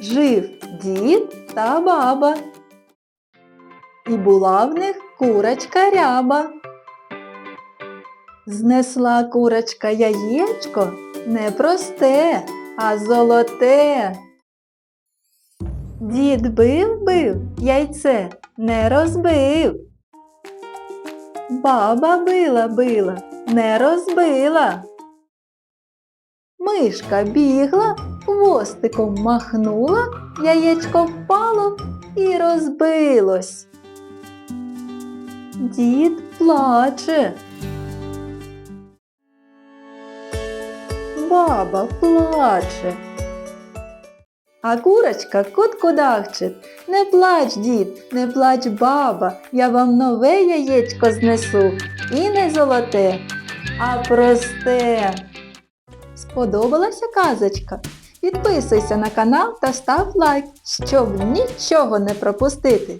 Жив дід та баба. І була в них курочка ряба. Знесла курочка яєчко не просте, а золоте. Дід бив бив, яйце не розбив. Баба била била, не розбила. Мишка бігла, хвостиком махнула, яєчко впало і розбилось. Дід плаче. Баба плаче. А курочка кут кудахче. Не плач, дід, не плач, баба, я вам нове яєчко знесу. І не золоте, а просте. Сподобалася казочка? Підписуйся на канал та став лайк, щоб нічого не пропустити.